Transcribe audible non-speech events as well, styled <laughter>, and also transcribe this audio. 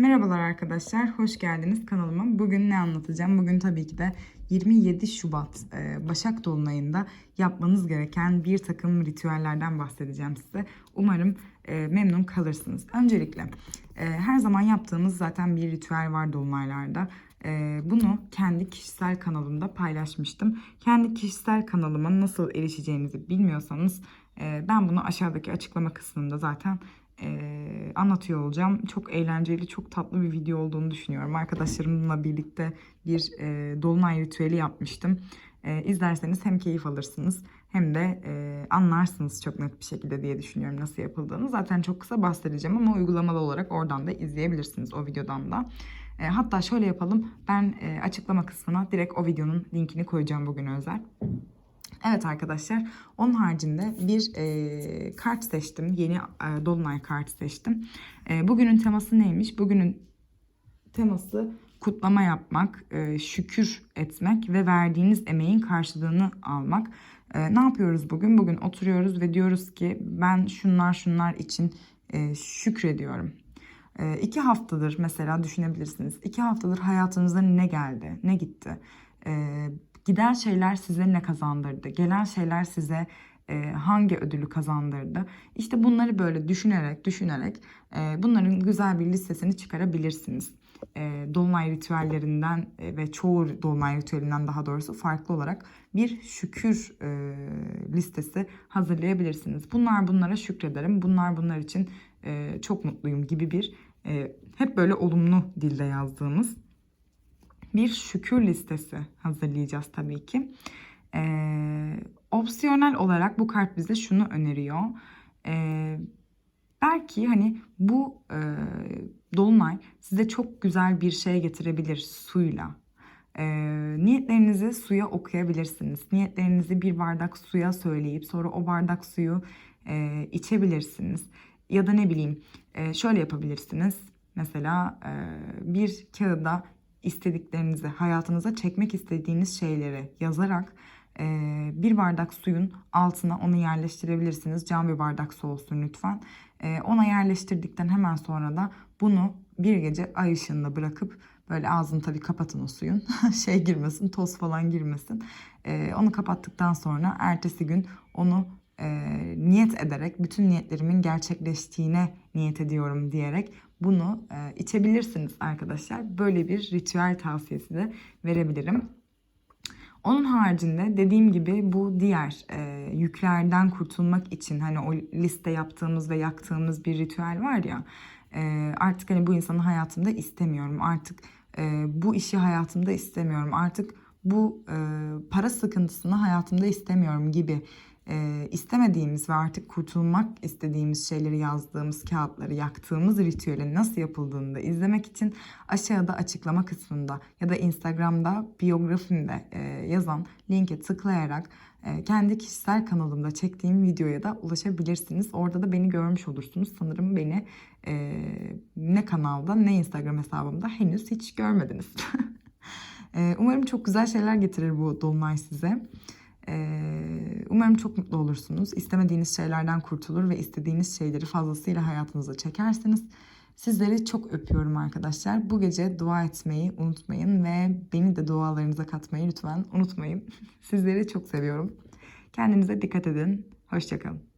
Merhabalar arkadaşlar, hoş geldiniz kanalıma. Bugün ne anlatacağım? Bugün tabii ki de 27 Şubat e, Başak Dolunay'ında yapmanız gereken bir takım ritüellerden bahsedeceğim size. Umarım e, memnun kalırsınız. Öncelikle e, her zaman yaptığımız zaten bir ritüel var Dolunaylarda. Bunu kendi kişisel kanalımda paylaşmıştım. Kendi kişisel kanalıma nasıl erişeceğinizi bilmiyorsanız ben bunu aşağıdaki açıklama kısmında zaten e, anlatıyor olacağım. Çok eğlenceli, çok tatlı bir video olduğunu düşünüyorum. Arkadaşlarımla birlikte bir e, dolunay ritüeli yapmıştım. E, izlerseniz hem keyif alırsınız hem de e, anlarsınız çok net bir şekilde diye düşünüyorum nasıl yapıldığını. Zaten çok kısa bahsedeceğim ama uygulamalı olarak oradan da izleyebilirsiniz o videodan da. E, hatta şöyle yapalım. Ben e, açıklama kısmına direkt o videonun linkini koyacağım bugün özel. Evet arkadaşlar onun haricinde bir e, kart seçtim. Yeni e, Dolunay kartı seçtim. E, bugünün teması neymiş? Bugünün teması kutlama yapmak, e, şükür etmek ve verdiğiniz emeğin karşılığını almak. E, ne yapıyoruz bugün? Bugün oturuyoruz ve diyoruz ki ben şunlar şunlar için e, şükrediyorum. E, iki haftadır mesela düşünebilirsiniz. İki haftadır hayatınıza ne geldi, ne gitti? E, giden şeyler size ne kazandırdı? Gelen şeyler size e, hangi ödülü kazandırdı? İşte bunları böyle düşünerek, düşünerek e, bunların güzel bir listesini çıkarabilirsiniz. E, dolunay ritüellerinden e, ve çoğu dolunay ritüelinden daha doğrusu farklı olarak bir şükür e, listesi hazırlayabilirsiniz. Bunlar bunlara şükrederim, bunlar bunlar için e, çok mutluyum gibi bir e, hep böyle olumlu dilde yazdığımız bir şükür listesi hazırlayacağız tabii ki. Ee, opsiyonel olarak bu kart bize şunu öneriyor. Ee, belki hani bu e, dolunay size çok güzel bir şey getirebilir suyla. Ee, niyetlerinizi suya okuyabilirsiniz. Niyetlerinizi bir bardak suya söyleyip sonra o bardak suyu e, içebilirsiniz. Ya da ne bileyim e, şöyle yapabilirsiniz. Mesela e, bir kağıda istediklerinizi, hayatınıza çekmek istediğiniz şeyleri yazarak e, bir bardak suyun altına onu yerleştirebilirsiniz. Cam bir bardak su olsun lütfen. E, ona yerleştirdikten hemen sonra da bunu bir gece ay ışığında bırakıp böyle ağzını tabii kapatın o suyun. <laughs> şey girmesin, toz falan girmesin. E, onu kapattıktan sonra ertesi gün onu e, niyet ederek bütün niyetlerimin gerçekleştiğine niyet ediyorum diyerek bunu e, içebilirsiniz arkadaşlar. Böyle bir ritüel tavsiyesi de verebilirim. Onun haricinde dediğim gibi bu diğer e, yüklerden kurtulmak için hani o liste yaptığımız ve yaktığımız bir ritüel var ya e, artık hani bu insanı hayatımda istemiyorum artık e, bu işi hayatımda istemiyorum artık bu e, para sıkıntısını hayatımda istemiyorum gibi e, istemediğimiz ve artık kurtulmak istediğimiz şeyleri yazdığımız kağıtları yaktığımız ritüelin nasıl yapıldığını da izlemek için aşağıda açıklama kısmında ya da Instagram'da biyografimde e, yazan linke tıklayarak e, kendi kişisel kanalımda çektiğim videoya da ulaşabilirsiniz. Orada da beni görmüş olursunuz. Sanırım beni e, ne kanalda ne Instagram hesabımda henüz hiç görmediniz. <laughs> e, umarım çok güzel şeyler getirir bu dolunay size. Ee, umarım çok mutlu olursunuz. İstemediğiniz şeylerden kurtulur ve istediğiniz şeyleri fazlasıyla hayatınıza çekersiniz. Sizleri çok öpüyorum arkadaşlar. Bu gece dua etmeyi unutmayın ve beni de dualarınıza katmayı lütfen unutmayın. <laughs> Sizleri çok seviyorum. Kendinize dikkat edin. Hoşçakalın.